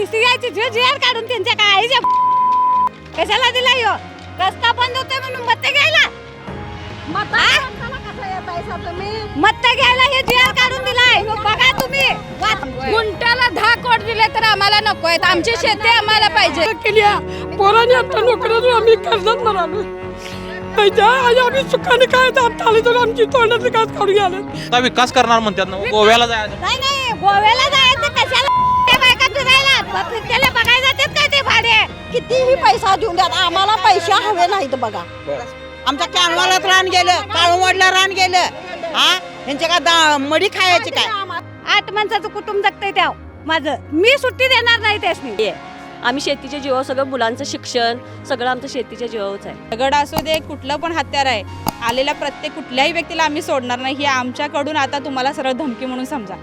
नुसती यायची जे जेल काढून त्यांच्या काय आईच्या कशाला दिला यो? रस्ता बंद होतोय म्हणून मत घ्यायला. मत घ्यायला हे जेल काढून दिलाय. बघा तुम्ही. गुंट्याला दहा कोट दिले तर आम्हाला नको आहेत. आमची शेती आम्हाला पाहिजे. केली. पोरांनी आता नोकऱ्यातून आम्ही कर्जात म्हणालो आम्ही. सुखाने काय आता आले तर आमची तोंडाचं काच काढून घ्यायला. का विकास करणार म्हणतात ना? गोव्याला जायचं. नाही नाही. गोव्याला जायचं कितीही पैसा देऊन द्या आम्हाला पैसे हवे नाहीत बघा. आमच्या कॅनवालात रान गेलं काळूवाडला रान गेलं. हा? यांच्या का दा- मडी खायची काय? आठ माणसाचं कुटुंब जगतंय त्या माझं. मी सुट्टी देणार नाही त्यासनी. आम्ही शेतीच्या जीवावर सगळं मुलांचं शिक्षण सगळं आमचं शेतीच्या जीवावरच आहे. दगड असू दे कुठलं पण हत्यार आहे आलेल्या प्रत्येक कुठल्याही व्यक्तीला आम्ही सोडणार नाही. ही आमच्याकडून आता तुम्हाला सरळ धमकी म्हणून समजा.